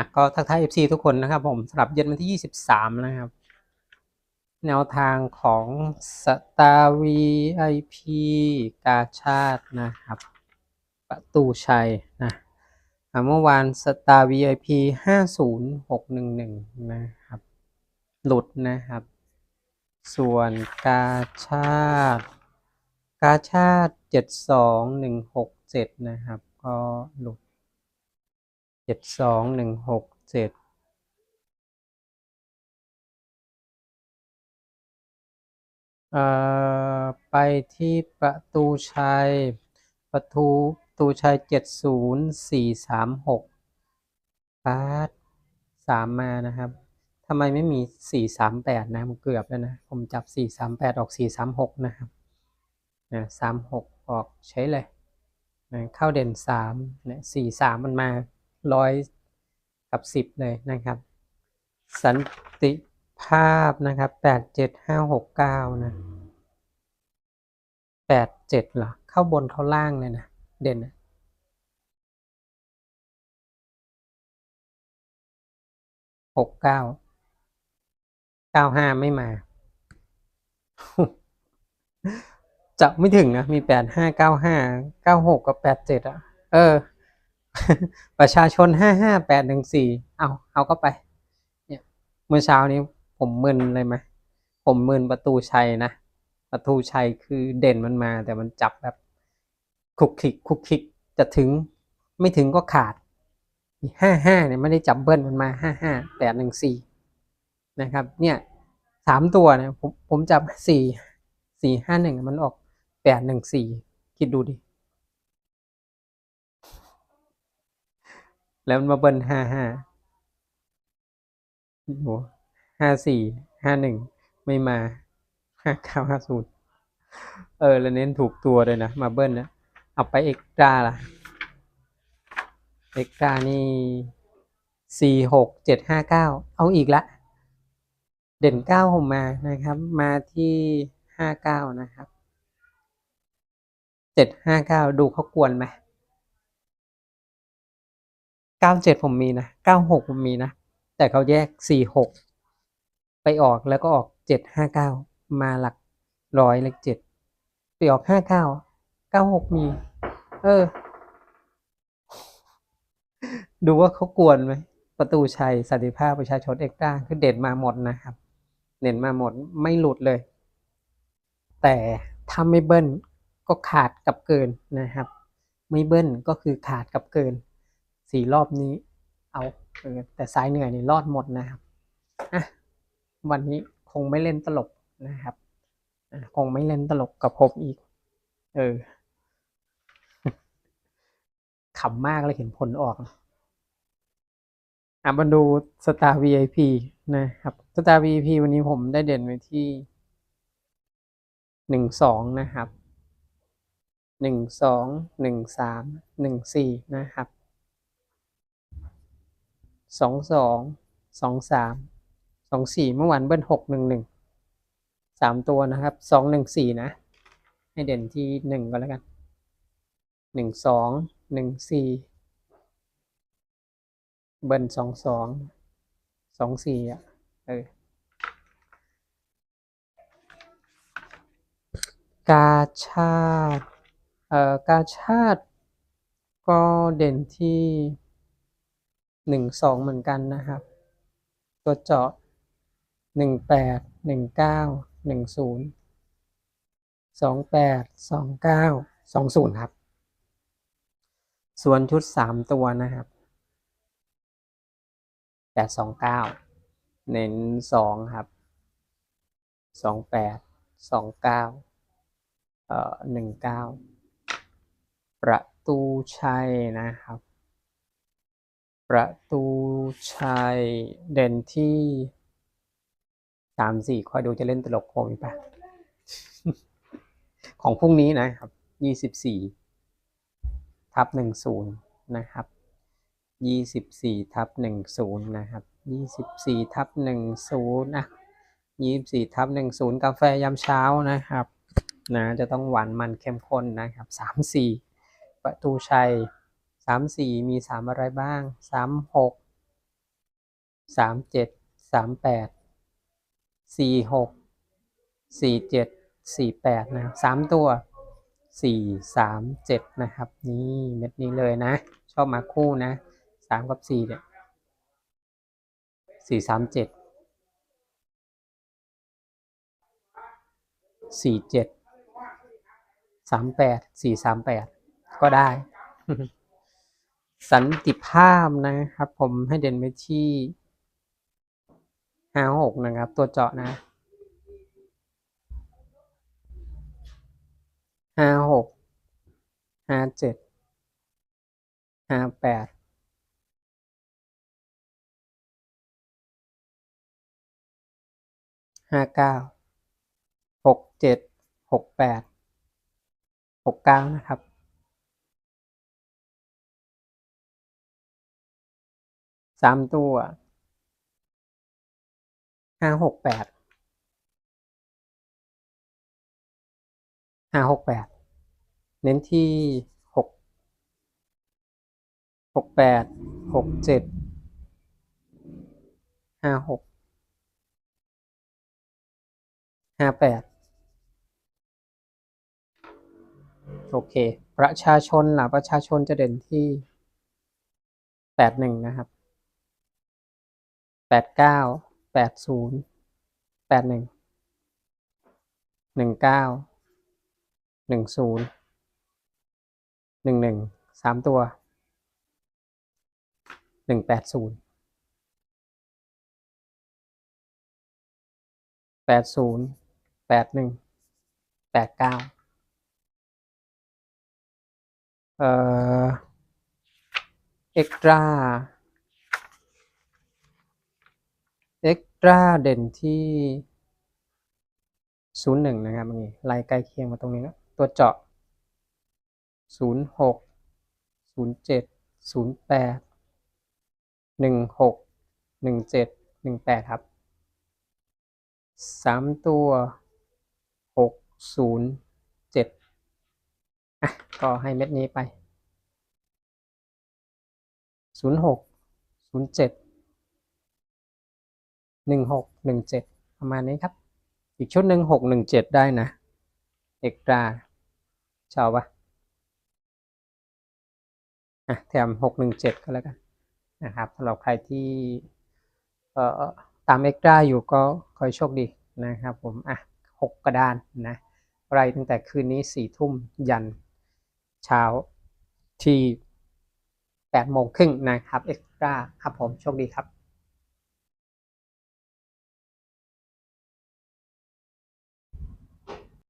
อะก็ทักทาย FC ทุกคนนะครับผมสำหรับเย็นวันที่ 23 นะครับ แนวทางของสตาร์วีไอพีกาชาตินะครับ ประตูชัยนะเมื่อวานสตาร์วีไอพี50611นย์หกหนึ่งหนึ่งนะครับ หลุดนะครับ ส่วนกาชาติ กาชาติเจ็ดสองหนึ่งหกเจ็ดนะครับ ก็หลุด จ็ดสองหนึ่งหกเจ็ดเอ่อไปที่ประตูชัย ประตูประตูชัยเจ็ดศูนย์สี่สามหกปาดสามมานะครับทำไมไม่มีสี่สามแปดนะผมเกือบแล้วนะ ผมจับสี่สามแปดออกสี่สามหกนะครับนะสามหกออกใช้เลยนะเข้าเด่นสามเนี่ยสี่สามมันมา ร้อยกับสิบเลยนะครับ สันติภาพนะครับแปดเจ็ดห้าหกเก้านะแปดเจ็ดเหรอ เข้าบนเข้าล่างเลยนะ เด่นนะหกเก้าเก้าห้าไม่มา จะไม่ถึงนะ มีแปดห้าเก้าห้าเก้าหกกับแปดเจ็ดอะ เออ ประชาชนห้าห้าแปดหนึ่งสี่เอาเอาก็ไป เนี่ยเมื่อเช้านี้ผมมึนเลยไหมผมมึนประตูชัยนะประตูชัยคือเด่นมันมา แต่มันจับแบบคุกคิกคุกคิกจะถึงไม่ถึงก็ขาดห้าห้าเนี่ยไม่ได้จับเบิ้ลมันมาห้าห้าแปดหนึ่งสี่นะครับ เนี่ยสามตัวเนี่ยผมผมจับสี่สี่ห้าหนึ่งมันออกแปดหนึ่งสี่คิดดูดิ แล้วมันมาเบิ้ลห้าห้าโหห้าสี่ห้าหนึ่งไม่มาห้าเก้าห้าศูนย์เออ แล้วเน้นถูกตัวเลยนะ มาเบิ้ลนะเอาไปเอ็กตราล่ะ เอ็กตรานี่สี่หกเจ็ดห้าเก้าเอาอีกละ เด่นเก้าผมมานะครับ มาที่ห้าเก้านะครับเจ็ดห้าเก้าดูเขากวนไหม เก้าเจ็ดผมมีนะเก้าหกผมมีนะ แต่เขาแยกสี่หกไปออกแล้วก็ออกเจ็ดห้าเก้ามาหลักร้อยเลขเจ็ดไปออกห้าเก้าเก้าหกมี เออ ดูว่าเขากวนไหมประตูชัยสันติภาพประชาชนเอกต้าคือเด่นมาหมดนะครับ เด่นมาหมดไม่หลุดเลย แต่ถ้าไม่เบิ้ลก็ขาดกับเกินนะครับ ไม่เบิ้ลก็คือขาดกับเกิน สี่รอบนี้เอาเออแต่สายเหนื่อยนี่รอดหมดนะครับอะวันนี้คงไม่เล่นตลกนะครับคงไม่เล่นตลกกับผมอีก เออขำมากเลยเห็นผลออกอะมาดูสตาร์ VIP นะครับสตาร์ VIP วันนี้ผมได้เด่นไว้ที่หนึ่งสองนะครับหนึ่งสองหนึ่งสามหนึ่งสี่นะครับ สองสองสองสามสองสี่เมื่อวานเบิ้ลหกหนึ่งหนึ่งสามตัวนะครับสองหนึ่งสี่นะ ให้เด่นที่หนึ่งก็แล้วกันหนึ่งสองหนึ่งสี่เบิ้ลสองสองสองสี่อะเออกาชาติเอ่อกาชาติก็เด่นที่ หนึ่งสองเหมือนกันนะครับ ตัวเจาะหนึ่งแปดหนึ่งเก้าหนึ่งศูนย์สองแปดสองเก้าสองศูนย์ครับ ส่วนชุดสามตัวนะครับแปดสองเก้าเน้นสองครับสองแปดสองเก้าเอ่อหนึ่งเก้าประตูชัยนะครับ ประตูชัยเด่นที่สามสี่คอยดูจะเล่นตลกโคมปะของพรุ่งนี้นะครับยี่สิบสี่ทับหนึ่งศูนย์นะครับยี่สิบสี่ทับหนึ่งศูนย์นะครับยี่สิบสี่ทับหนึ่งศูนย์นะยี่สิบสี่ทับหนึ่งศูนย์กาแฟยามเช้านะครับนะจะต้องหวานมันเข้มข้นนะครับสามสี่ประตูชัยามสี่มีสามอะไรบ้างสามหกสามเจ็ดสามแปดสี่หกสี่เจ็ดสี่แปดนะสามตัวสี่สามเจ็ดนะครับ นี่เม็ดนี้เลยนะ ชอบมาคู่นะสามกับสี่เนี่ยสี่สามเจ็ดสี่เจ็ดสามแปดสี่สามแปดก็ได้ สันติภาพนะครับ ผมให้เด่นไปที่ห้าหกนะครับ ตัวเจาะนะห้าหกห้าเจ็ดห้าแปดห้าเก้าหกเจ็ดหกแปดหกเก้านะครับ สามตัวห้าหกแปดห้าหกแปดเน้นที่หกหกแปดหกเจ็ดห้าหกห้าแปดโอเค ประชาชนล่ะประชาชนจะเด่นที่แปดหนึ่งนะครับ แปดเก้าแปดศูนย์แปดหนึ่งหนึ่งเก้าหนึ่งศูนย์หนึ่งหนึ่งสามตัวหนึ่งแปดศูนย์แปดศูนย์แปดหนึ่งแปดเก้าเอ่อเอ็กตร้า เอ็ก ตราเด่นที่ศูนย์หนึ่งนะครับเมื่อกี้ไล่ใกล้เคียงมาตรงนี้นะตัวเจาะศูนย์หกศูนย์เจ็ดศูนย์แปดหนึ่งหกหนึ่งเจ็ดหนึ่งแปดครับสามตัวหกศูนย์เจ็ดอะก็ให้เม็ดนี้ไปศูนย์หกศูนย์เจ็ด หนึ่งหกหนึ่งเจ็ดประมาณนี้ครับ อีกชุดหนึ่งหกหนึ่งเจ็ดได้นะ เอกตราชอบปะอะแถมหกหนึ่งเจ็ดก็แล้วกันนะครับสำหรับใครที่เอ่อตามเอกตราอยู่ก็ขอให้โชคดีนะครับผม อะหกกระดานนะไรตั้งแต่คืนนี้สี่ทุ่มยันเช้าที่แปดโมงครึ่งนะครับเอ็กตราครับผม โชคดีครับ